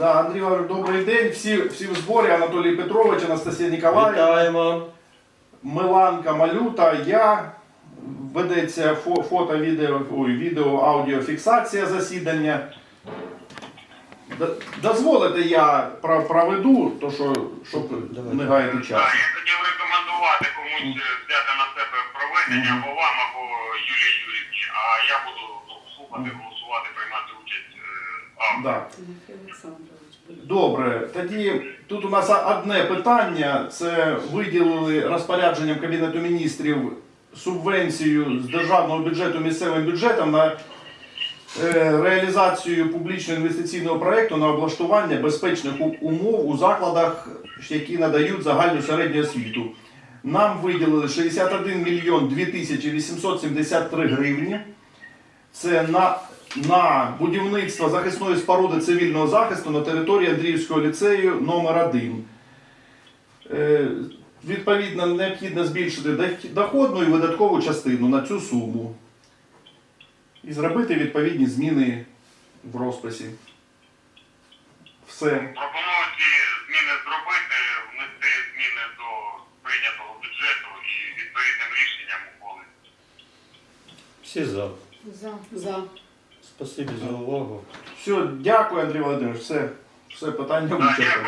Да, Андрій Іванович, добрий день. Всі, всі в зборі. Анатолій Петрович, Анастасія Ніколаївна, Вітаємо. Миланка Малюта, я. Ведеться фо- фото, відео, ой, відео, аудіофіксація засідання. Д- Дозволите, я про- проведу, то що, щоб Давай. не гаяти час. Так, я хотів рекомендувати комусь е, взяти на себе проведення або вам, або Юлії Юрівні, а я буду ну, слухати, голосувати, Да. Добре, тоді тут у нас одне питання. Це виділили розпорядженням Кабінету міністрів субвенцію з державного бюджету місцевим бюджетом на е, реалізацію публічного інвестиційного проєкту на облаштування безпечних умов у закладах, які надають загальну середню освіту. Нам виділили 61 мільйон 2873 гривні. Це на, на будівництво захисної споруди цивільного захисту на території Андріївського ліцею номер 1 Е, відповідно, необхідно збільшити доходну і видаткову частину на цю суму. І зробити відповідні зміни в розписі. Все. Пропоную ці зміни зробити, внести зміни до прийнятого бюджету і відповідним рішенням ухвалити. Всі за. За. За. Спасибі за увагу. Все, дякую, Андрій Володимирович. Все, все питання вичерпано. дякую.